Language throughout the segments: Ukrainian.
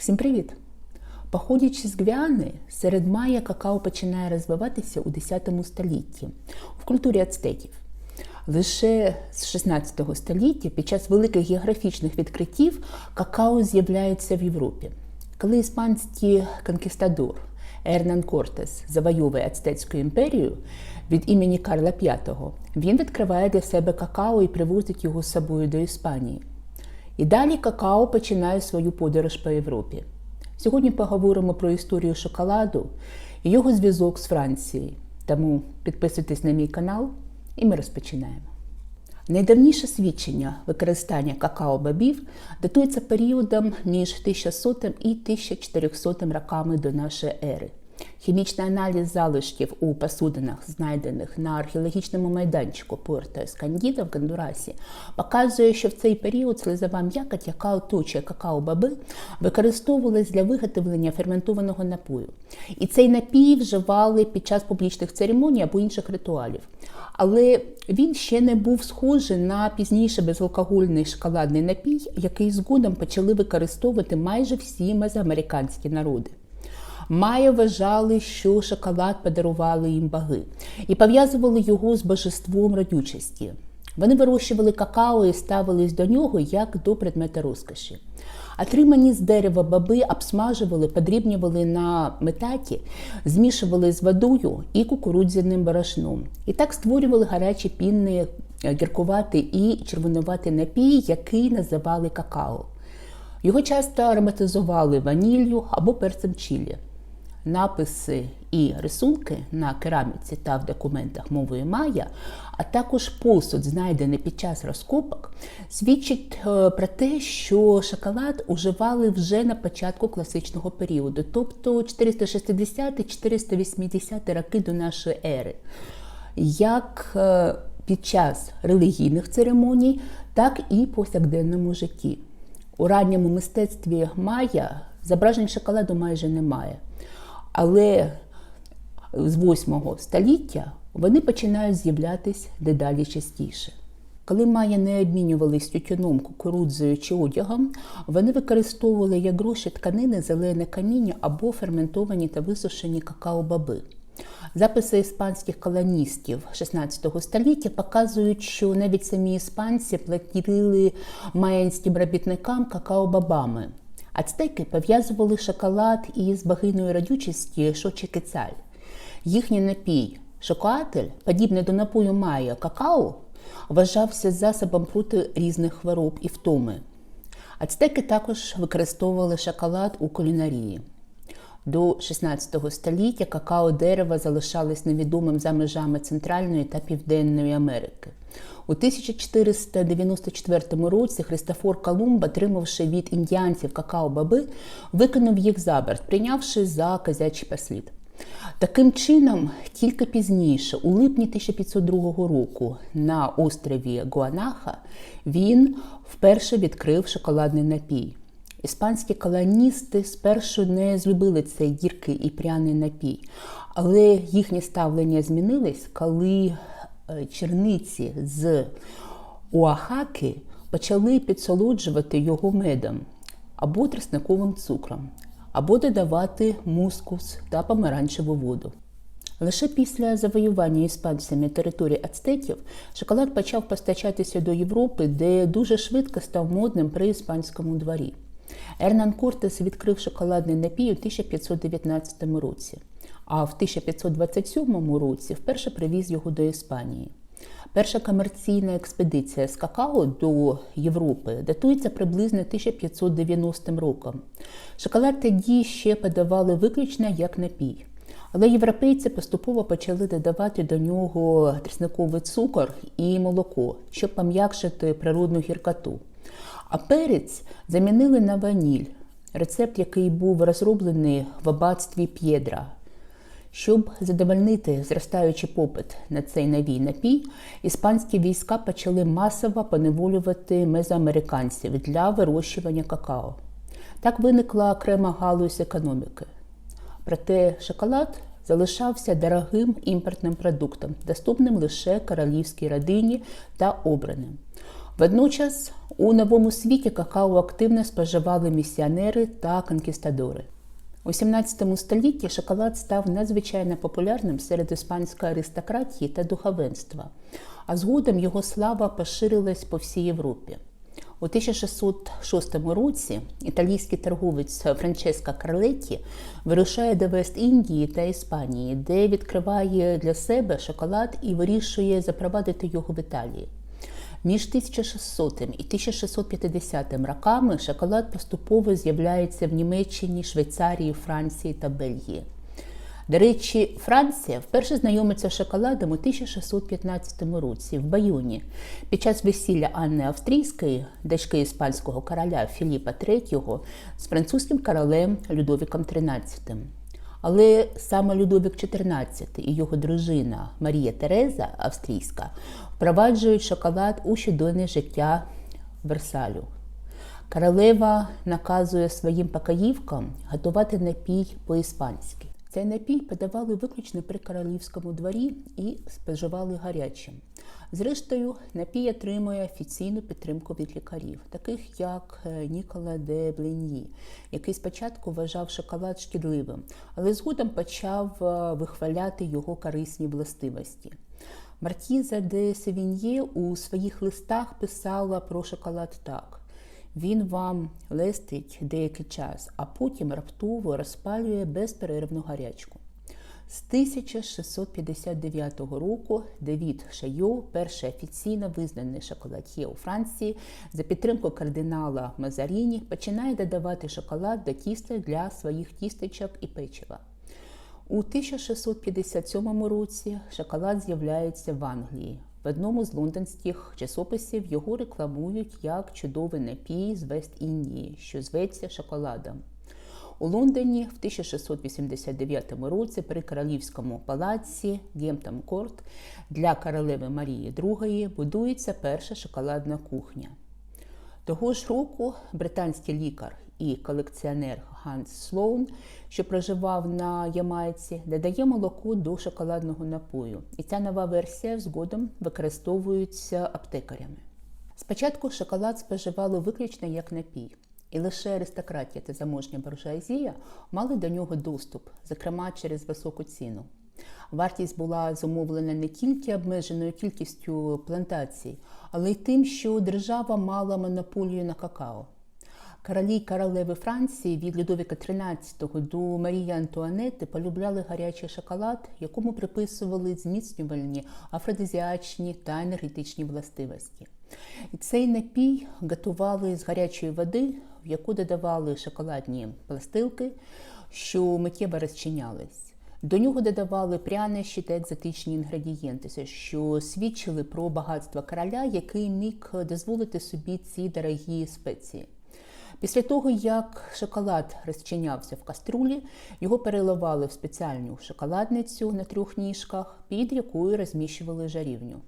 Всім привіт! Походячи з Гвіани, серед Майя какао починає розвиватися у 10 столітті в культурі ацтеків. Лише з 16 століття, під час великих географічних відкриттів, какао з'являється в Європі. Коли іспанський конкістадор Ернан Кортес завойовує Ацтецьку імперію від імені Карла V, він відкриває для себе какао і привозить його з собою до Іспанії. І далі какао починає свою подорож по Європі. Сьогодні поговоримо про історію шоколаду і його зв'язок з Францією. Тому підписуйтесь на мій канал і ми розпочинаємо. Найдавніше свідчення використання какао-бобів датується періодом між 1100 і 1400 роками до нашої ери. Хімічний аналіз залишків у посудинах, знайдених на археологічному майданчику Пуерто Ескандіда в Гондурасі, показує, що в цей період слизова м'якоть, яка оточує какао-баби, використовувалась для виготовлення ферментованого напою. І цей напій вживали під час публічних церемоній або інших ритуалів. Але він ще не був схожий на пізніше безалкогольний шоколадний напій, який згодом почали використовувати майже всі мезоамериканські народи. Майя вважали, що шоколад подарували їм боги, і пов'язували його з божеством родючості. Вони вирощували какао і ставились до нього як до предмета розкоші. Отримані з дерева баби обсмажували, подрібнювали на метаті, змішували з водою і кукурудзяним борошном. І так створювали гарячі пінний, гіркуватий і червонуватий напій, який називали какао. Його часто ароматизували ваніллю або перцем чилі. Написи і рисунки на кераміці та в документах мовою Майя, а також посуд, знайдений під час розкопок, свідчить про те, що шоколад уживали вже на початку класичного періоду, тобто 460-480 роки до нашої ери, як під час релігійних церемоній, так і повсякденному житті. У ранньому мистецтві Майя зображень шоколаду майже немає. Але з 8 століття вони починають з'являтися дедалі частіше. Коли майя не обмінювалися тютюном, кукурудзою чи одягом, вони використовували як гроші тканини, зелене каміння або ферментовані та висушені какао-баби. Записи іспанських колоністів 16 століття показують, що навіть самі іспанці платили маянським робітникам какао-бабами. Ацтеки пов'язували шоколад із богиною радючості Шочекецаль. Їхній напій шокоатель, подібний до напою майя какао, вважався засобом проти різних хвороб і втоми. Ацтеки також використовували шоколад у кулінарії. До 16 століття какао дерева залишались невідомим за межами Центральної та Південної Америки. У 1494 році Христофор Колумб, отримавши від індіанців какао-баби, викинув їх за борт, прийнявши за козячий послід. Таким чином, тільки пізніше, у липні 1502 року, на острові Гуанаха, він вперше відкрив шоколадний напій. Іспанські колоністи спершу не злюбили цей гіркий і пряний напій, але їхнє ставлення змінилось, коли черниці з Уахаки почали підсолоджувати його медом або тростниковим цукром, або додавати мускус та помаранчеву воду. Лише після завоювання іспанцями території ацтеків шоколад почав постачатися до Європи, де дуже швидко став модним при іспанському дворі. Ернан Кортес відкрив шоколадний напій у 1519 році, а в 1527 році вперше привіз його до Іспанії. Перша комерційна експедиція з какао до Європи датується приблизно 1590 роком. Шоколад тоді ще подавали виключно як напій. Але європейці поступово почали додавати до нього трісниковий цукор і молоко, щоб пом'якшити природну гіркоту. А перець замінили на ваніль, рецепт, який був розроблений в аббатстві П'єдра. Щоб задовольнити зростаючий попит на цей новий напій, іспанські війська почали масово поневолювати мезоамериканців для вирощування какао. Так виникла окрема галузь економіки. Проте шоколад залишався дорогим імпортним продуктом, доступним лише королівській родині та обраним. Водночас у новому світі какао активно споживали місіонери та конкістадори. У 17 столітті шоколад став надзвичайно популярним серед іспанської аристократії та духовенства, а згодом його слава поширилась по всій Європі. У 1606 році італійський торговець Франческо Карлетті вирушає до Вест-Індії та Іспанії, де відкриває для себе шоколад і вирішує запровадити його в Італії. Між 1600 і 1650 роками шоколад поступово з'являється в Німеччині, Швейцарії, Франції та Бельгії. До речі, Франція вперше знайомиться з шоколадом у 1615 році в Байоні під час весілля Анни Австрійської, дочки іспанського короля Філіпа III, з французьким королем Людовіком XIII. Але саме Людовік XIV і його дружина Марія Тереза Австрійська впроваджують шоколад у щоденне життя Версалю. Королева наказує своїм покоївкам готувати напій по-іспанськи. Цей напій подавали виключно при королівському дворі і споживали гарячим. Зрештою, напій отримує офіційну підтримку від лікарів, таких як е, Нікола де Бленї, який спочатку вважав шоколад шкідливим, але згодом почав е, вихваляти його корисні властивості. Мартіза де Севіньє у своїх листах писала про шоколад так. Він вам лестить деякий час, а потім раптово розпалює безперервну гарячку. З 1659 року Девід Шайо, перший офіційно визнаний шоколад'є у Франції, за підтримку кардинала Мазаріні, починає додавати шоколад до тіста для своїх тістечок і печива. У 1657 році шоколад з'являється в Англії. В одному з лондонських часописів його рекламують як чудовий напій з Вест-Індії, що зветься шоколадом. У Лондоні в 1689 році при королівському палаці Гемптон Корт для королеви Марії II будується перша шоколадна кухня. Того ж року британський лікар і колекціонер Ганс Слоун, що проживав на Ямайці, додає молоко до шоколадного напою. І ця нова версія згодом використовується аптекарями. Спочатку шоколад споживали виключно як напій, і лише аристократія та заможня буржуазія мали до нього доступ, зокрема через високу ціну. Вартість була зумовлена не тільки обмеженою кількістю плантацій, але й тим, що держава мала монополію на какао. Королі й королеви Франції від Людовіка XIII до Марії Антуанети полюбляли гарячий шоколад, якому приписували зміцнювальні, афродизіачні та енергетичні властивості. І цей напій готували з гарячої води, в яку додавали шоколадні пластилки, що миттєво розчинялись. До нього додавали прянощі та екзотичні інгредієнти, що свідчили про багатство короля, який міг дозволити собі ці дорогі спеції. Після того, як шоколад розчинявся в каструлі, його переливали в спеціальну шоколадницю на трьох ніжках, під якою розміщували жарівню.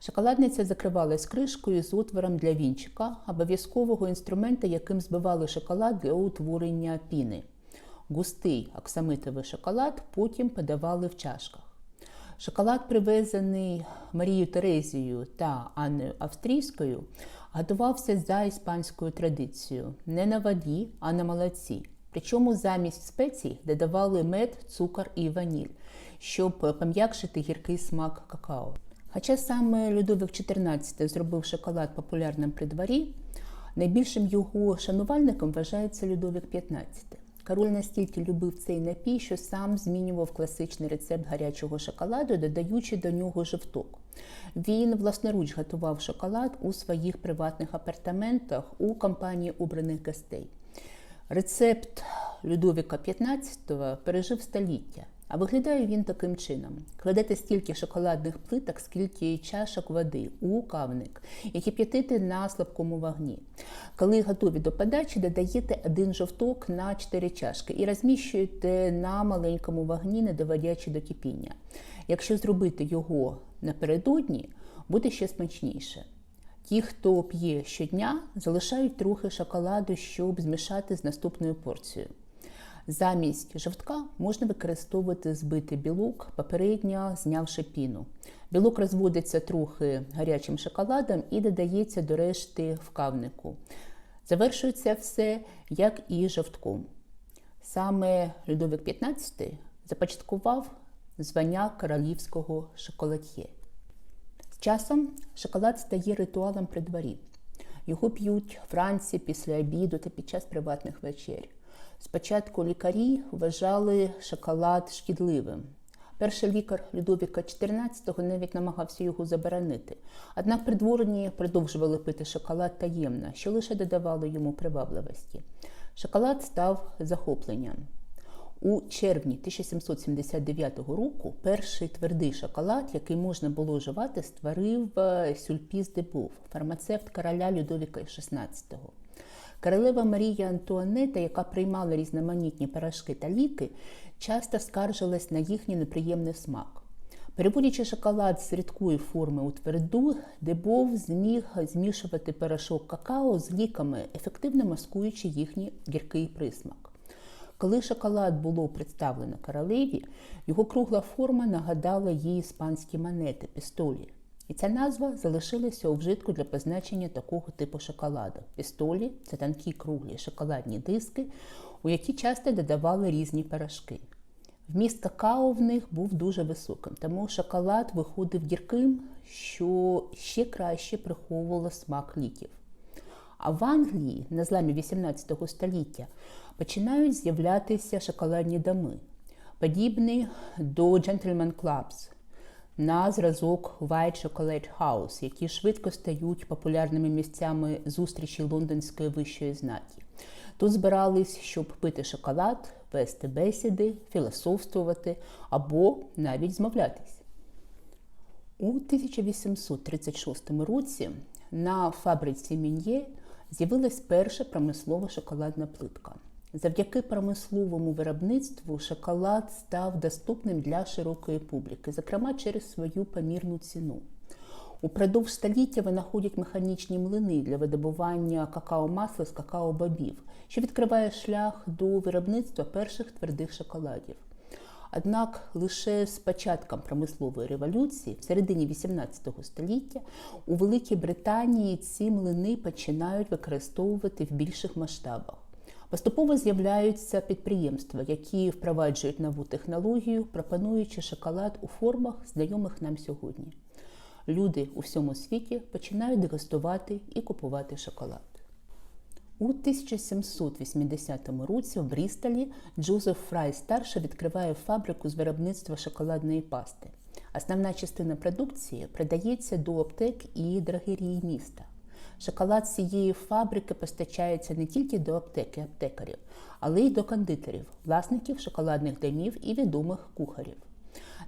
Шоколадниця закривалась кришкою з отвором для вінчика, обов'язкового інструмента, яким збивали шоколад для утворення піни. Густий оксамитовий шоколад потім подавали в чашках. Шоколад, привезений Марією Терезією та Анною Австрійською, готувався за іспанською традицією не на воді, а на молоці. Причому замість спецій додавали мед, цукор і ваніль, щоб пом'якшити гіркий смак какао. Хоча саме Людовик XIV зробив шоколад популярним при дворі, найбільшим його шанувальником вважається Людовик XV. Король настільки любив цей напій, що сам змінював класичний рецепт гарячого шоколаду, додаючи до нього жовток. Він власноруч готував шоколад у своїх приватних апартаментах у компанії обраних гостей. Рецепт Людовіка XV пережив століття. А виглядає він таким чином: кладете стільки шоколадних плиток, скільки чашок води у кавник, і кип'ятите на слабкому вогні. Коли готові до подачі, додаєте один жовток на 4 чашки і розміщуєте на маленькому вогні, не доводячи до кипіння. Якщо зробити його напередодні, буде ще смачніше. Ті, хто п'є щодня, залишають трохи шоколаду, щоб змішати з наступною порцією. Замість жовтка можна використовувати збитий білок, попередньо знявши піну. Білок розводиться трохи гарячим шоколадом і додається до решти в кавнику. Завершується все, як і жовтком. Саме Людовик XV започаткував звання королівського шоколад'є. З часом шоколад стає ритуалом при дворі. Його п'ють вранці після обіду та під час приватних вечер. Спочатку лікарі вважали шоколад шкідливим. Перший лікар Людовіка XIV навіть намагався його заборонити. Однак придворні продовжували пити шоколад таємно, що лише додавало йому привабливості. Шоколад став захопленням. У червні 1779 року перший твердий шоколад, який можна було вживати, створив е, Сюльпіс де Був, фармацевт короля Людовіка XVI. Королева Марія Антуанета, яка приймала різноманітні порошки та ліки, часто скаржилась на їхній неприємний смак. Переводячи шоколад з рідкої форми у тверду, Дебов зміг змішувати порошок какао з ліками, ефективно маскуючи їхній гіркий присмак. Коли шоколад було представлено королеві, його кругла форма нагадала їй іспанські монети, пістолі. І ця назва залишилася у вжитку для позначення такого типу шоколаду. Пістолі це тонкі круглі шоколадні диски, у які часто додавали різні порошки. Вміст какао в них був дуже високим, тому шоколад виходив гірким, що ще краще приховувало смак ліків. А в Англії на зламі 18 століття починають з'являтися шоколадні доми, подібні до Gentleman Clubs на зразок White Chocolate House, які швидко стають популярними місцями зустрічі лондонської вищої знаті. Тут збирались, щоб пити шоколад, вести бесіди, філософствувати або навіть змовлятись. У 1836 році на фабриці Мін'є з'явилась перша промислова шоколадна плитка. Завдяки промисловому виробництву шоколад став доступним для широкої публіки, зокрема через свою помірну ціну. Упродовж століття винаходять механічні млини для видобування какао-масла з какао-бобів, що відкриває шлях до виробництва перших твердих шоколадів. Однак лише з початком промислової революції, в середині 18 століття, у Великій Британії ці млини починають використовувати в більших масштабах. Поступово з'являються підприємства, які впроваджують нову технологію, пропонуючи шоколад у формах, знайомих нам сьогодні. Люди у всьому світі починають дегустувати і купувати шоколад. У 1780 році в Брістолі Джозеф Фрай старший відкриває фабрику з виробництва шоколадної пасти. Основна частина продукції продається до аптек і драгерії міста. Шоколад цієї фабрики постачається не тільки до аптеки аптекарів, але й до кондитерів, власників шоколадних домів і відомих кухарів.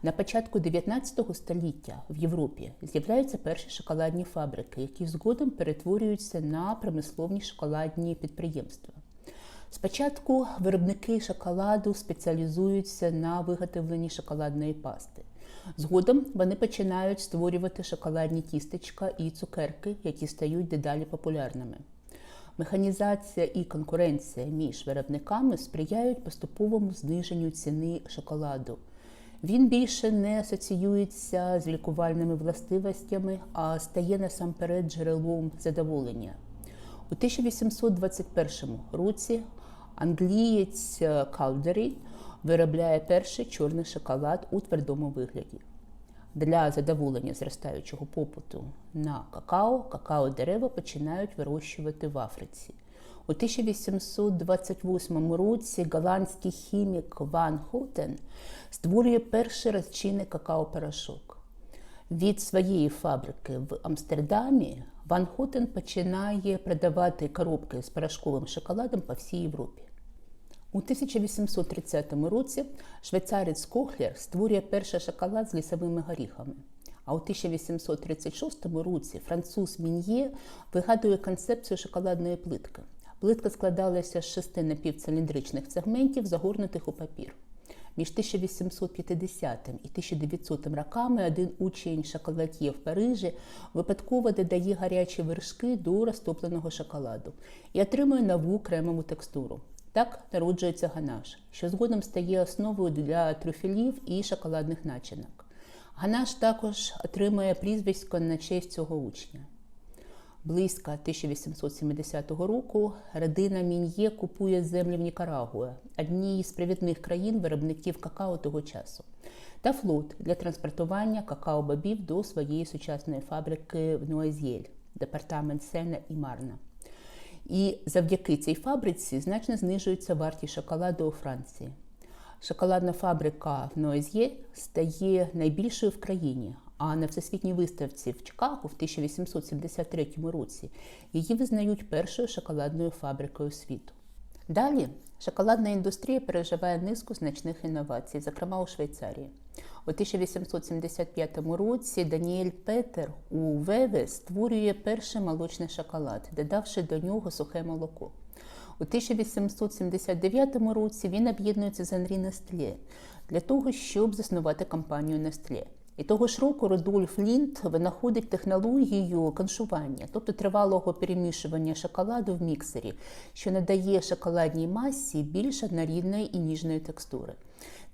На початку 19 століття в Європі з'являються перші шоколадні фабрики, які згодом перетворюються на промисловні шоколадні підприємства. Спочатку виробники шоколаду спеціалізуються на виготовленні шоколадної пасти. Згодом вони починають створювати шоколадні тістечка і цукерки, які стають дедалі популярними. Механізація і конкуренція між виробниками сприяють поступовому зниженню ціни шоколаду. Він більше не асоціюється з лікувальними властивостями, а стає насамперед джерелом задоволення. У 1821 році англієць Калдері виробляє перший чорний шоколад у твердому вигляді. Для задоволення зростаючого попиту на какао, какао-дерева починають вирощувати в Африці. У 1828 році голландський хімік Ван Хотен створює перший розчинний какао-порошок. Від своєї фабрики в Амстердамі Ван Хотен починає продавати коробки з порошковим шоколадом по всій Європі. У 1830 році швейцарець Кохлер створює перший шоколад з лісовими горіхами. А у 1836 році француз Мін'є вигадує концепцію шоколадної плитки. Плитка складалася з шести напівциліндричних сегментів, загорнутих у папір. Між 1850 і 1900 роками один учень шоколад'є в Парижі випадково додає гарячі вершки до розтопленого шоколаду і отримує нову кремову текстуру. Так народжується ганаш, що згодом стає основою для трюфелів і шоколадних начинок. Ганаш також отримує прізвисько на честь цього учня. Близько 1870 року родина Мін'є купує землі в Нікарагуа, одній з провідних країн виробників какао того часу, та флот для транспортування какао-бобів до своєї сучасної фабрики в Нуазєль, департамент Сена і Марна. І завдяки цій фабриці значно знижується вартість шоколаду у Франції. Шоколадна фабрика в Нуазьє стає найбільшою в країні, а на всесвітній виставці в Чикаго в 1873 році її визнають першою шоколадною фабрикою світу. Далі шоколадна індустрія переживає низку значних інновацій, зокрема у Швейцарії. У 1875 році Даніель Петер у Веве створює перший молочний шоколад, додавши до нього сухе молоко. У 1879 році він об'єднується з Анрі Нестле для того, щоб заснувати компанію Нестле. І того ж року Рудольф Лінд винаходить технологію коншування, тобто тривалого перемішування шоколаду в міксері, що надає шоколадній масі більш однорідної і ніжної текстури.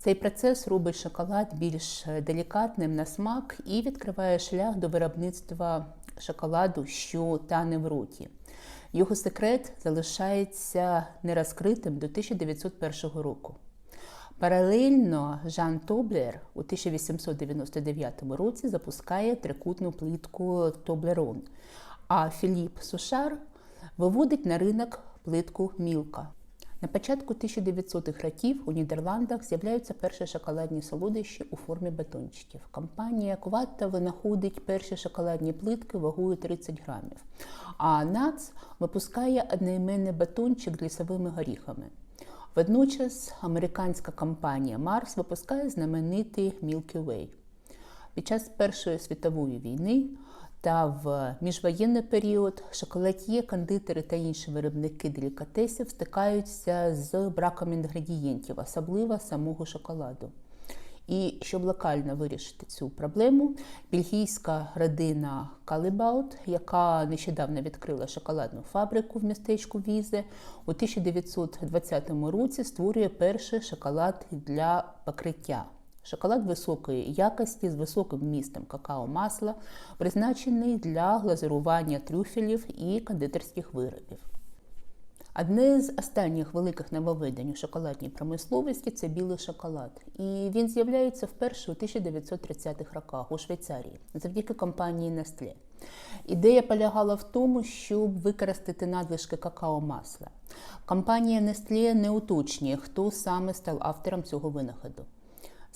Цей процес робить шоколад більш делікатним на смак і відкриває шлях до виробництва шоколаду, що тане в роті. Його секрет залишається нерозкритим до 1901 року. Паралельно Жан Тоблер у 1899 році запускає трикутну плитку Тоблерон, а Філіп Сушар виводить на ринок плитку Мілка. На початку 1900-х років у Нідерландах з'являються перші шоколадні солодощі у формі батончиків. Компанія Кватта винаходить перші шоколадні плитки вагою 30 грамів, а НАЦ випускає одноіменний батончик з лісовими горіхами. Водночас американська компанія Марс випускає знаменитий Milky Way. Під час Першої світової війни та в міжвоєнний період шоколад'є, кондитери та інші виробники делікатесів стикаються з браком інгредієнтів, особливо самого шоколаду. І щоб локально вирішити цю проблему, бельгійська родина Калибаут, яка нещодавно відкрила шоколадну фабрику в містечку Візе, у 1920 році створює перший шоколад для покриття. Шоколад високої якості з високим вмістом какао-масла, призначений для глазурування трюфелів і кондитерських виробів. Одне з останніх великих нововведень у шоколадній промисловості це білий шоколад. І він з'являється вперше у 1930-х роках у Швейцарії завдяки компанії Nestlé. Ідея полягала в тому, щоб використати надлишки какао-масла. Компанія Nestlé не уточнює, хто саме став автором цього винаходу.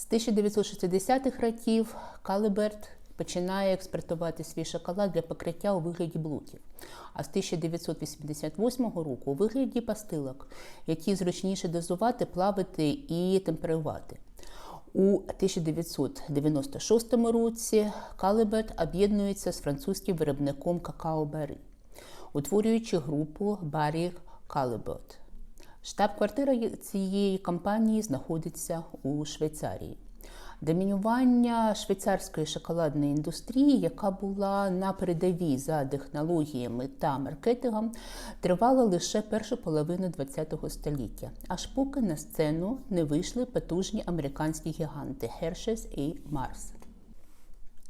З 1960-х років Каліберт починає експортувати свій шоколад для покриття у вигляді блоків, а з 1988 року у вигляді пастилок, які зручніше дозувати, плавити і темперувати. У 1996 році Каліберт об'єднується з французьким виробником какао Бари, утворюючи групу Барі Каліберт. Штаб-квартира цієї компанії знаходиться у Швейцарії. Домінювання швейцарської шоколадної індустрії, яка була на передовій за технологіями та маркетингом, тривала лише першу половину ХХ століття, аж поки на сцену не вийшли потужні американські гіганти Hershey's і Mars.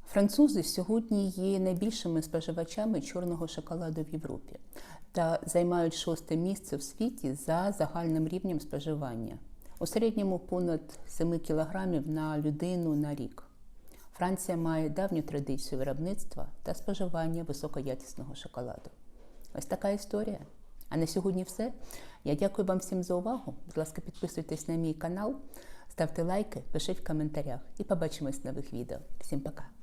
Французи сьогодні є найбільшими споживачами чорного шоколаду в Європі та займають шосте місце в світі за загальним рівнем споживання. У середньому понад 7 кілограмів на людину на рік. Франція має давню традицію виробництва та споживання високоякісного шоколаду. Ось така історія. А на сьогодні все. Я дякую вам всім за увагу. Будь ласка, підписуйтесь на мій канал, ставте лайки, пишіть в коментарях і побачимось в нових відео. Всім пока!